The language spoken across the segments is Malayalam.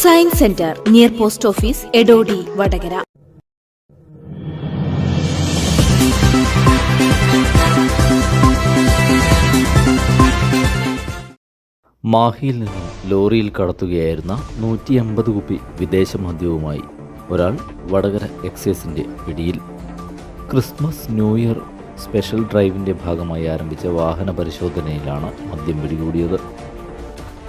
Science centre near post office Edodi Vadakara മാഹിയിൽ നിന്നും ലോറിയിൽ കടത്തുകയായിരുന്ന നൂറ്റി അമ്പത് കുപ്പി വിദേശ മദ്യവുമായി ഒരാൾ വടകര എക്സൈസിന്റെ പിടിയിൽ. ക്രിസ്മസ് ന്യൂ ഇയർ സ്പെഷ്യൽ ഡ്രൈവിന്റെ ഭാഗമായി ആരംഭിച്ച വാഹന പരിശോധനയിലാണ് മദ്യം പിടികൂടിയത്.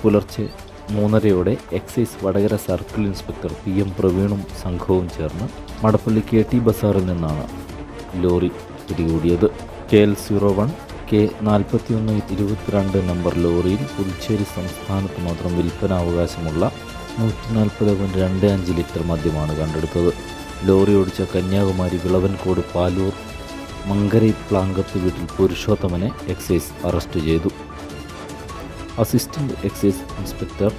പുലർച്ചെ മൂന്നരയോടെ excise Vadakara circle inspector P M പ്രവീണും സംഘവും ചേർന്ന് മടപ്പള്ളി കെ ടി ബസാറിൽ നിന്നാണ് ലോറി പിടികൂടിയത്. K L zero one K നാൽപ്പത്തിയൊന്ന് ഇരുപത്തിരണ്ട് നമ്പർ ലോറിയിൽ പുതുച്ചേരി സംസ്ഥാനത്ത് മാത്രം വിൽപ്പനാവകാശമുള്ള നൂറ്റി നാൽപ്പത് പോയിന്റ് രണ്ട് അഞ്ച് ലിറ്റർ മദ്യമാണ് കണ്ടെടുത്തത്. ലോറി ഓടിച്ച കന്യാകുമാരി വിളവൻകോട് പാലൂർ മങ്കരൈ പ്ലാങ്കത്ത് വീട്ടിൽ പുരുഷോത്തമനെ എക്സൈസ് അറസ്റ്റ് ചെയ്തു. Assistant excise inspector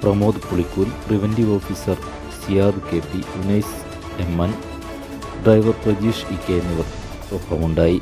Pramod Pulikkool preventive officer Siyad K P Unais M N driver Prajeesh E K എന്നിവർ ഒപ്പമുണ്ടായി.